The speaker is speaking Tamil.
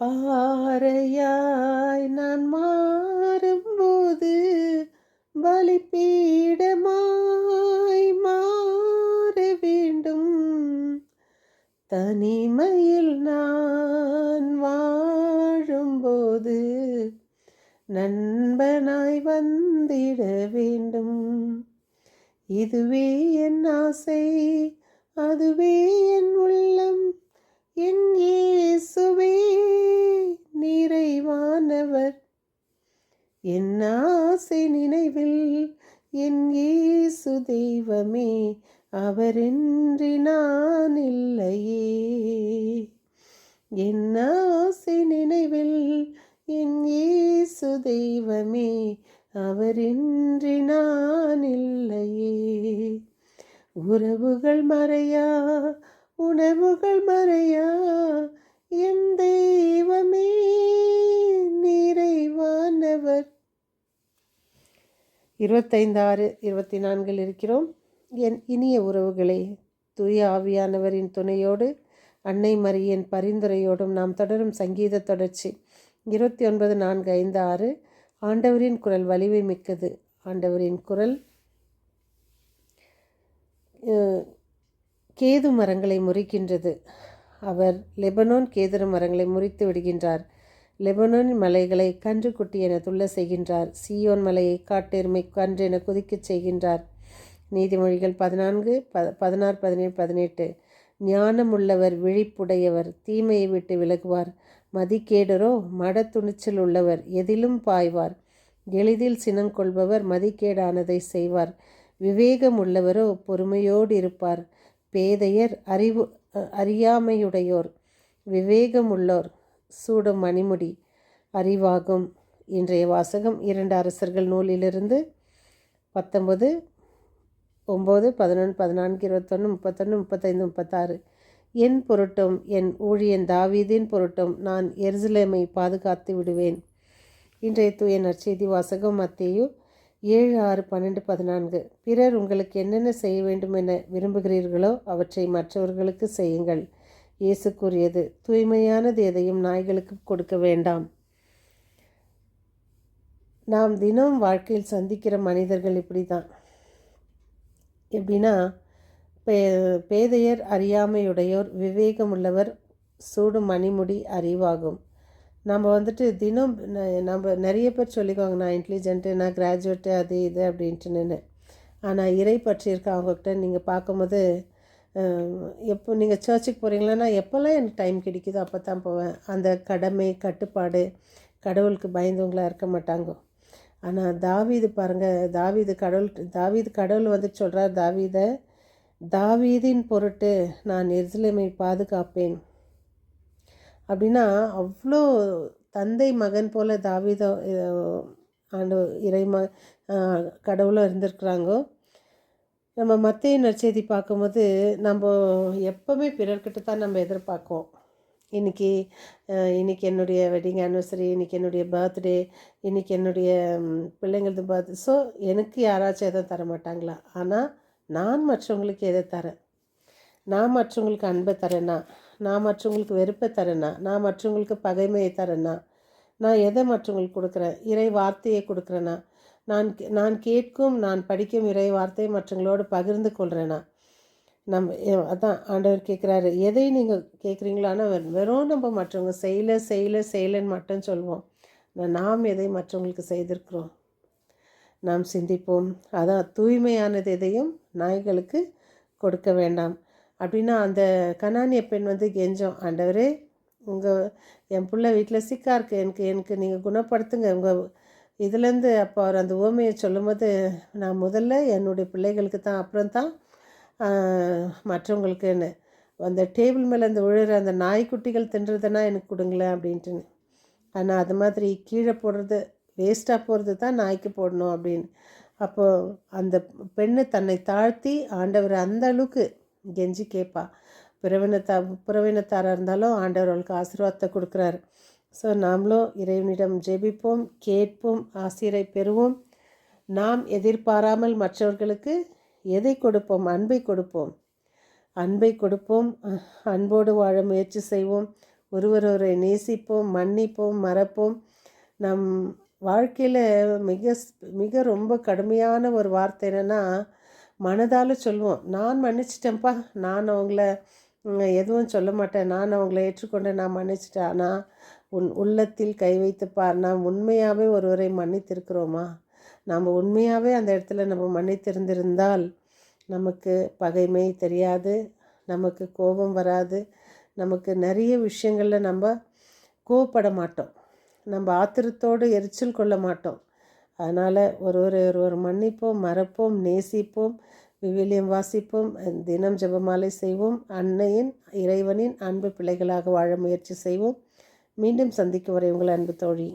பாறையாய் நான் மாறும்போது பலிப்பீடமாய் மாற வேண்டும். தனிமையில் நான் வாழும்போது நண்பனாய் வந்திட வேண்டும். இதுவே என் ஆசை அதுவே என் உள்ளம். என் இயேசுவே நிறைவானவர். என் ஆசை நினைவில் என் இயேசு தெய்வமே அவரின்றி நான் இல்லையே. என் ஆசை நினைவில் என் இயேசு தெய்வமே அவரின்றி நான் இல்லையே. உறவுகள் மறையா உணர்வுகள் மறையா? என் தெய்வமே நிறைவானவர். இருபத்தைந்தாறு இருபத்தி நான்கில் இருக்கிறோம். என் இனிய உறவுகளே தூய ஆவியானவரின் துணையோடு அன்னை மரியின் பரிந்துரையோடும் நாம் தொடரும் சங்கீத தொடர்ச்சி. இருபத்தி ஒன்பது நான்கு ஐந்து ஆறு. ஆண்டவரின் குரல் வலிமை மிக்கது. ஆண்டவரின் குரல் கேது மரங்களை முறிக்கின்றது. அவர் லெபனோன் கேதுரு மரங்களை முறித்து விடுகின்றார். லெபனோன் மலைகளை கன்று குட்டி என துள்ள செய்கின்றார். சியோன் மலையை காட்டெருமை கன்று என குதிக்கச் செய்கின்றார். நீதிமொழிகள் பதினான்கு ப பதினாறு பதினேழு பதினெட்டு. ஞானமுள்ளவர் விழிப்புடையவர் தீமையை விட்டு விலகுவார். மதிக்கேடரோ மட துணிச்சல் உள்ளவர் எதிலும் பாய்வார். எளிதில் சினங்கொள்பவர் மதிக்கேடானதை செய்வார். விவேகம் உள்ளவரோ பொறுமையோடு இருப்பார். பேதையர் அறிவு அறியாமையுடையோர் விவேகமுள்ளோர் சூடும் மணிமுடி அறிவாகும். இன்றைய வாசகம் இரண்டு அரசர்கள் நூலிலிருந்து பத்தொன்பது ஒம்பது பதினொன்று பதினான்கு இருபத்தொன்று முப்பத்தொன்று முப்பத்தைந்து முப்பத்தாறு. என் பொருட்டும் என் ஊழியன் தாவீதின் பொருட்டும் நான் எருசலேமை பாதுகாத்து விடுவேன். இன்றைய தூய நற்செய்தி வாசகம் மத்தேயு ஏழு ஆறு பன்னெண்டு பதினான்கு. பிறர் உங்களுக்கு என்னென்ன செய்ய வேண்டும் என விரும்புகிறீர்களோ அவற்றை மற்றவர்களுக்கு செய்யுங்கள். இயேசு கூறியது தூய்மையானது எதையும் நாய்களுக்கு கொடுக்க வேண்டாம். நாம் தினம் வாழ்க்கையில் சந்திக்கிற மனிதர்கள் இப்படி தான் எப்படின்னா பே பேதையர் அறியாமையுடையோர் விவேகமுள்ளவர் சூடும் மணிமுடி அறிவாகும். நம்ம வந்துட்டு தினம் நம்ம நிறைய பேர் சொல்லிக்குவாங்க நான் இன்டெலிஜென்ட்டு நான் கிராஜுவேட்டு அது இது அப்படின்ட்டுன்னு ஆனால் இறை பற்றி இருக்க அவங்கக்கிட்ட நீங்கள் பார்க்கும்போது எப்போ நீங்கள் சர்ச்சுக்கு போகிறீங்களா எப்போல்லாம் எனக்கு டைம் கிடைக்குதோ அப்போ தான் போவேன். அந்த கடமை கட்டுப்பாடு கடவுளுக்கு பயந்தவங்களாக இருக்க மாட்டாங்க. ஆனால் தாவீது பாருங்கள் தாவீது கடவுள் தாவீது கடவுள் வந்து சொல்கிறார் தாவீதை தாவீதின் பொருட்டு நான் எருசலேமை பாதுகாப்பேன். அப்படின்னா அவ்வளோ தந்தை மகன் போல் தாவித ஆண்டு இறைம கடவுளும் இருந்திருக்கிறாங்கோ. நம்ம மத்திய நற்செய்தி பார்க்கும்போது நம்ம எப்போவுமே பிறர்கிட்ட தான் நம்ம எதிர்பார்க்குவோம். இன்றைக்கி இன்றைக்கி என்னுடைய வெட்டிங் ஆனிவர்சரி இன்றைக்கி என்னுடைய பர்த்டே இன்றைக்கி என்னுடைய பிள்ளைங்களது பர்த் ஸோ எனக்கு யாராச்சும் எதுவும் தர மாட்டாங்களா? ஆனால் நான் மற்றவங்களுக்கு எதை தரேன்? நான் மற்றவங்களுக்கு அன்பை தரேன்னா நான் மற்றவங்களுக்கு வெறுப்பை தரேன்னா நான் மற்றவங்களுக்கு பகைமையை தரேன்னா நான் எதை மற்றவங்களுக்கு கொடுக்குறேன்? இறை வார்த்தையை கொடுக்குறேன்னா நான் நான் கேட்கும் நான் படிக்கும் இறை வார்த்தையை மற்றவங்களோடு பகிர்ந்து கொள்கிறேன்னா நம்ம அதான் ஆண்டவர் கேட்குறாரு. எதை நீங்கள் கேட்குறீங்களோ ஆனால் வெறும் நம்ம மற்றவங்க செய்யலை செய்யலை செய்யலைன்னு மட்டும் சொல்லுவோம் நாம் எதை மற்றவங்களுக்கு செய்திருக்கிறோம்? நாம் சிந்திப்போம். அதான் தூய்மையானது எதையும் நாய்களுக்கு கொடுக்க வேண்டாம். அப்படின்னா அந்த கனானிய பெண் வந்து கெஞ்சோம் ஆண்டவரே உங்கள் என் பிள்ளை வீட்டில் சிக்கா இருக்குது எனக்கு எனக்கு நீங்கள் குணப்படுத்துங்க. உங்கள் இதுலேருந்து அப்போ அவர் அந்த ஓமையை சொல்லும்போது நான் முதல்ல என்னுடைய பிள்ளைகளுக்கு தான் அப்புறம் தான் மற்றவங்களுக்குன்னு. அந்த டேபிள் மேலே அந்த விழுற அந்த நாய்க்குட்டிகள் தின்றதுன்னா எனக்கு கொடுங்களேன் அப்படின்ட்டுன்னு. ஆனால் அது மாதிரி கீழே போடுறது வேஸ்ட்டாக போகிறது தான் நாய்க்கு போடணும் அப்படின்னு. அப்போது அந்த பெண்ணு தன்னை தாழ்த்தி ஆண்டவர் அந்த அளவுக்கு கெஞ்சி கேட்பா பிறவினத்தா பிறவினத்தாராக இருந்தாலும் ஆண்டவர் அவளுக்கு ஆசீர்வாதத்தை கொடுக்குறாரு. ஸோ நாமளும் இறைவனிடம் ஜெபிப்போம் கேட்போம் ஆசிரியரை பெறுவோம். நாம் எதிர்பாராமல் மற்றவர்களுக்கு எதை கொடுப்போம்? அன்பை கொடுப்போம். அன்பை கொடுப்போம். அன்போடு வாழ முயற்சி செய்வோம். ஒருவரொருவரை நேசிப்போம் மன்னிப்போம் மறப்போம். நம் வாழ்க்கையில் மிக ஸ்- மிக ரொம்ப கடுமையான ஒரு வார்த்தை என்னென்னா மனதால் சொல்லுவோம் நான் மன்னிச்சிட்டேன்ப்பா. நான் அவங்கள எதுவும் சொல்ல மாட்டேன். நான் அவங்கள ஏற்றுக்கொண்டு நான் மன்னிச்சிட்டேன். ஆனால் உன் உள்ளத்தில் கை வைத்துப்பார் நாம் உண்மையாகவே ஒருவரை மன்னித்திருக்கிறோமா? நாம் உண்மையாகவே அந்த இடத்துல நம்ம மன்னித்திருந்திருந்தால் நமக்கு பகைமை தெரியாது. நமக்கு கோபம் வராது. நமக்கு நிறைய விஷயங்களில் நம்ம கோவப்பட மாட்டோம். நம்ம ஆத்திரத்தோடு எரிச்சல் கொள்ள மாட்டோம். அதனால் ஒருவரை ஒருவர் மன்னிப்போம் மறப்போம் நேசிப்போம் விவிலியம் வாசிப்போம் தினம் ஜெபமாலை செய்வோம் அன்னையின் இறைவனின் அன்பு பிள்ளைகளாக வாழ முயற்சி செய்வோம். மீண்டும் சந்திக்கும் வரை உங்கள் அன்பு தோழி.